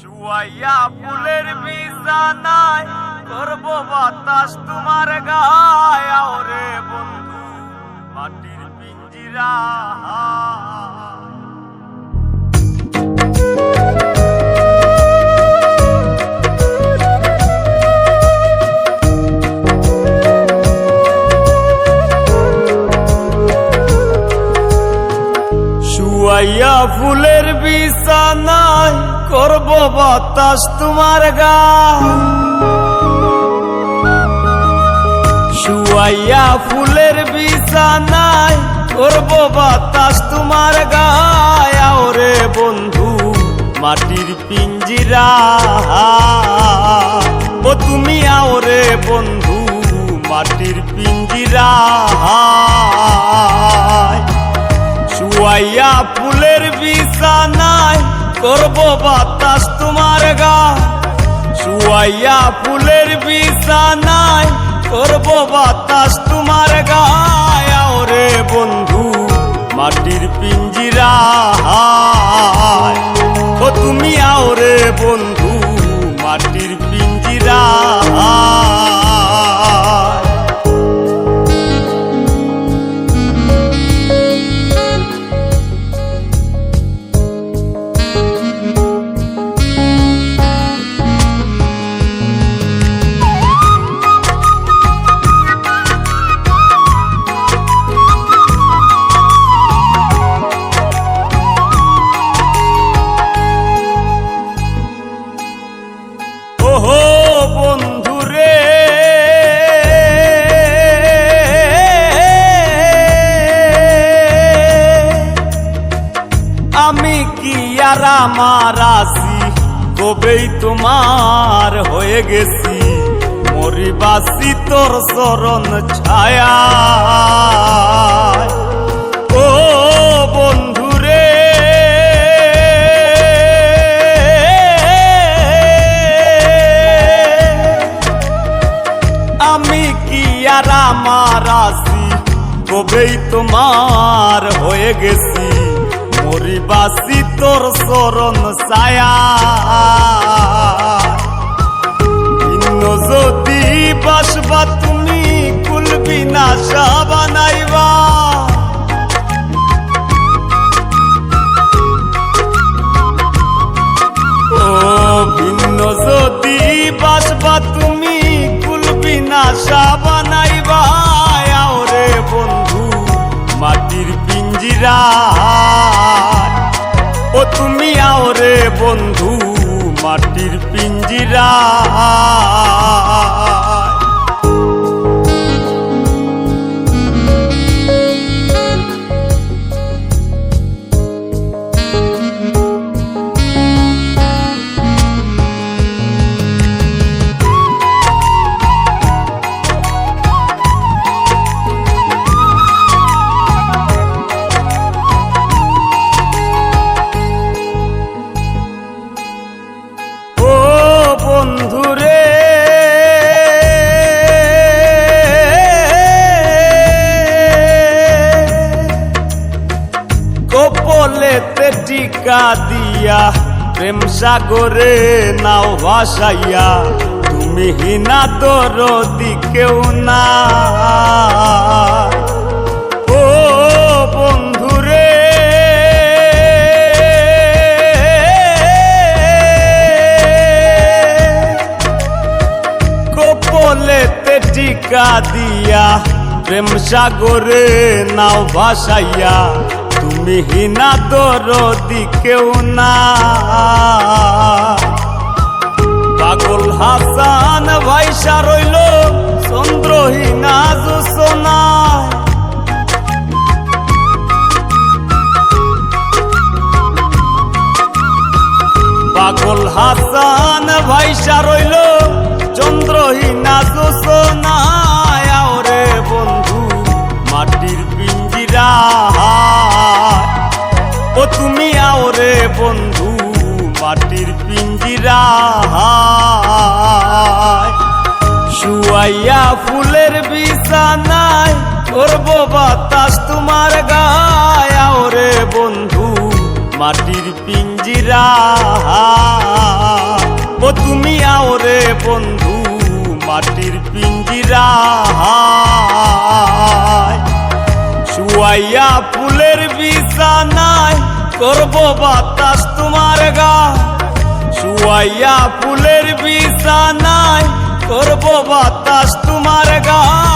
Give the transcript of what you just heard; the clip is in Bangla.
শুয়াইয়া ফুলের বিছানায় করব বাতাস তোমার গায়। ওরে বন্ধু মাটির পিঞ্জিরা। শুয়াইয়া ফুলের বিছানায় করব বাতাস তোমার গা। শুয়াইয়া ফুলের বিছানায় করব বাতাস তোমার গায়। ওরে বন্ধু, মাটির পিঞ্জিরা। ও তুমি আওরে বন্ধু, মাটির পিঞ্জিরা। করব বাতাস তোমার গা। শুয়াইয়া ফুলের বিছানায় করব বাতাস তোমার গায় ওরে বন্ধু, মাটির পিঞ্জিরা ও তুমি আওরে আমি কি আর আমার আসি কবেই তোমার হয়ে গেছি। মরিবাসি তোর চরণ ছায়া ও বন্ধু রে আমি কি আর আমার আসি কবেই তোমার হয়ে গেছি। মরিবাসি তোর চরণ ছায়া। ভিন্ন যদি বাসবা, তুমি কুলবি না বানাইবা ও ভিন্ন যদি বাসবা, তুমি কুলবি না বানাইবা ওরে বন্ধু, মাটির পিঞ্জিরা। তুমি আওরে বন্ধু মাটির পিঞ্জিরা। টিকা দিয়া, প্রেম সাগরে নাও ভাসাইয়া, তুমি হিনা তোর কেউ না। ও বন্ধু রে কপলেতে টিকা দিয়া, প্রেম সাগরে নাও ভাসাইয়া তুমি হিনা তোর কেউ না। পাগল হাসান ভাইসা রইল চন্দ্রহীনা জোসনা। পাগল হাসান ভাইসা রইল চন্দ্রহীনা জোসনা। শুয়াইয়া ফুলের বিছানায় করব বাতাস তোমার গায়। ওরে বন্ধু, মাটির পিঞ্জিরা। ও তুমি আও রে বন্ধু, মাটির পিঞ্জিরা। শুয়াইয়া ফুলের বিছানায় করব বাতাস তোমার গা শুয়াইয়া ফুলের বিছানায় করব বাতাস তোমার গা